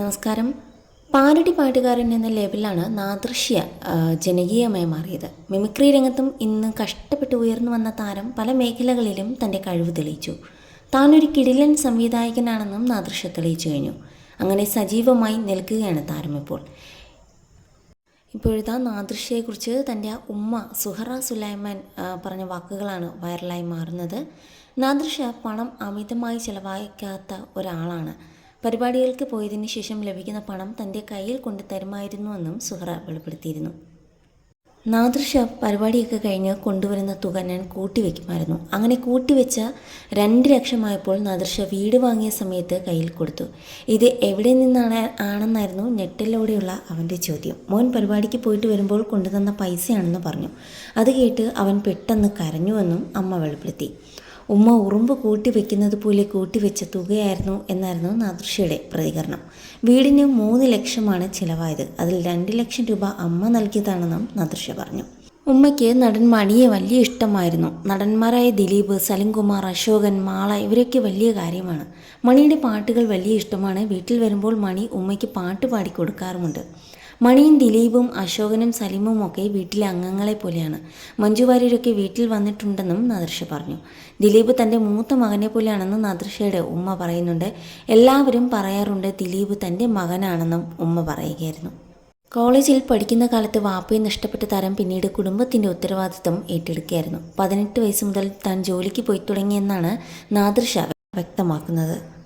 നമസ്കാരം. പാരടി പാട്ടുകാരൻ എന്ന ലേബലാണ് നാദൃശ്യ ജനകീയമായി മാറിയത്. മിമിക്രി രംഗത്തും ഇന്ന് കഷ്ടപ്പെട്ട് ഉയർന്നു വന്ന താരം പല മേഖലകളിലും തന്റെ കഴിവ് തെളിയിച്ചു. താനൊരു കിടിലൻ സംവിധായകനാണെന്നും നാദൃശ്യ തെളിയിച്ചു കഴിഞ്ഞു. അങ്ങനെ സജീവമായി നിൽക്കുകയാണ് താരം ഇപ്പോൾ. ഇപ്പോഴത്തെ നാദൃശ്യയെക്കുറിച്ച് തന്റെ ഉമ്മ സുഹറ സുലൈമാൻ പറഞ്ഞ വാക്കുകളാണ് വൈറലായി മാറുന്നത്. നാദൃശ്യ പണം അമിതമായി ചിലവാക്കാത്ത ഒരാളാണ്. പരിപാടികൾക്ക് പോയതിന് ശേഷം ലഭിക്കുന്ന പണം തന്റെ കയ്യിൽ കൊണ്ട് തരുമായിരുന്നുവെന്നും സുഹറ വെളിപ്പെടുത്തിയിരുന്നു. നാദൃഷ പരിപാടിയൊക്കെ കഴിഞ്ഞ് കൊണ്ടുവരുന്ന തുക ഞാൻ കൂട്ടിവെക്കുമായിരുന്നു അങ്ങനെ കൂട്ടിവെച്ച രണ്ട് ലക്ഷമായപ്പോൾ നാദൃഷ വീട് വാങ്ങിയ സമയത്ത് കയ്യിൽ കൊടുത്തു. ഇത് എവിടെ നിന്നാണ് ആണെന്നായിരുന്നു ഞെട്ടലോടെയുള്ള അവന്റെ ചോദ്യം. മോൻ പരിപാടിക്ക് പോയിട്ട് വരുമ്പോൾ കൊണ്ടുതന്ന പൈസയാണെന്ന് പറഞ്ഞു. അത് കേട്ട് അവൻ പെട്ടെന്ന് കരഞ്ഞുവെന്നും അമ്മ വെളിപ്പെടുത്തി. ഉമ്മ ഉറുമ്പ് കൂട്ടിവെക്കുന്നത് പോലെ കൂട്ടിവെച്ച തുകയായിരുന്നു എന്നായിരുന്നു നാദൃഷയുടെ പ്രതികരണം. വീടിന് മൂന്ന് ലക്ഷമാണ് ചിലവായത്. അതിൽ രണ്ട് ലക്ഷം രൂപ അമ്മ നൽകിയതാണെന്നും നാദൃഷ പറഞ്ഞു. ഉമ്മയ്ക്ക് നടൻ മണിയെ വലിയ ഇഷ്ടമായിരുന്നു. നടന്മാരായ ദിലീപ് സലിംകുമാർ അശോകൻ മാള ഇവരൊക്കെ വലിയ കാര്യമാണ്. മണിയുടെ പാട്ടുകൾ വലിയ ഇഷ്ടമാണ്. വീട്ടിൽ വരുമ്പോൾ മണി ഉമ്മയ്ക്ക് പാട്ട് പാടി കൊടുക്കാറുമുണ്ട്. മണിയും ദിലീപും അശോകനും സലീമും ഒക്കെ വീട്ടിലെ അംഗങ്ങളെ പോലെയാണ്. മഞ്ജു വാര്യരൊക്കെ വീട്ടിൽ വന്നിട്ടുണ്ടെന്നും നാദർഷ പറഞ്ഞു. ദിലീപ് തന്റെ മൂത്ത മകനെ പോലെയാണെന്നും നാദർഷയുടെ ഉമ്മ പറയുന്നുണ്ട്. എല്ലാവരും പറയാറുണ്ട് ദിലീപ് തന്റെ മകനാണെന്നും ഉമ്മ പറയുകയായിരുന്നു. കോളേജിൽ പഠിക്കുന്ന കാലത്ത് വാപ്പയെ നഷ്ടപ്പെട്ട താരം പിന്നീട് കുടുംബത്തിന്റെ ഉത്തരവാദിത്തം ഏറ്റെടുക്കുകയായിരുന്നു. പതിനെട്ട് വയസ്സ് മുതൽ താൻ ജോലിക്ക് പോയി തുടങ്ങിയെന്നാണ് നാദർഷ വ്യക്തമാക്കുന്നത്.